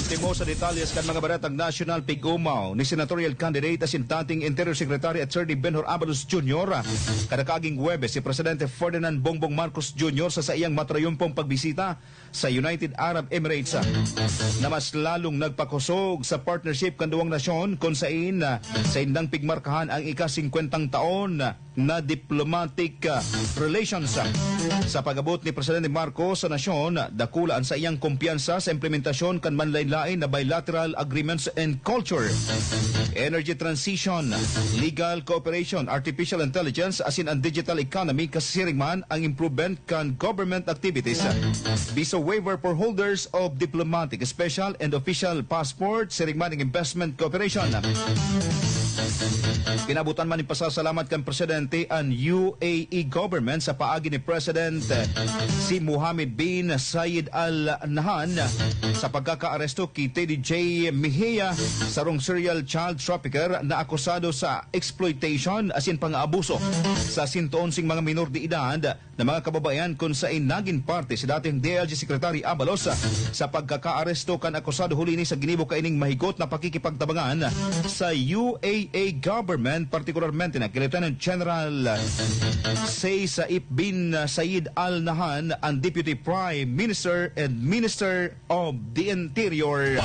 Ultimo sa detalles kan mga baratang national pigumaw ni senatorial candidate as in dating Interior Secretary Attorney Benhur Abalos Jr. Kada kaging Huwebes si Presidente Ferdinand Bongbong Marcos Jr. sa sa iyang matrayumpong pagbisita sa United Arab Emirates na mas lalong nagpakusog sa partnership kan duwang nasyon kung sain uh, sa indang pigmarkahan ang ika-50 taon na diplomatic uh, relations sa pagabot ni Presidente Marcos sa nasyon dakulaan sa iyang kumpiyansa sa implementasyon kan manlain-lain na bilateral agreements and culture. Energy transition legal cooperation artificial intelligence asin ang digital economy kasisiring man ang improvement kan government activities. Visa waiver for holders of diplomatic special and official passport siring man ang investment cooperation. Pinabutan man ni pasasalamat kan Presidente ang UAE government sa paagi ni President si Mohammed bin Zayed Al Nahyan sa pagkakaaresto kay Teddy J. Mejia sarong serial child trafficker na akusado sa exploitation asin pang-abuso sa 111 mga minor de edad na mga kababayan kung sa inagin parte si dating DLG Secretary Abalos sa pagkakaaresto kan akusado huli ni sa ginibo kaining mahigot na pakikipagtabangan sa UAA government partikularmente na kay Lieutenant General Say Saif bin Said Al Nahan ang Deputy Prime Minister and Minister of the Interior your...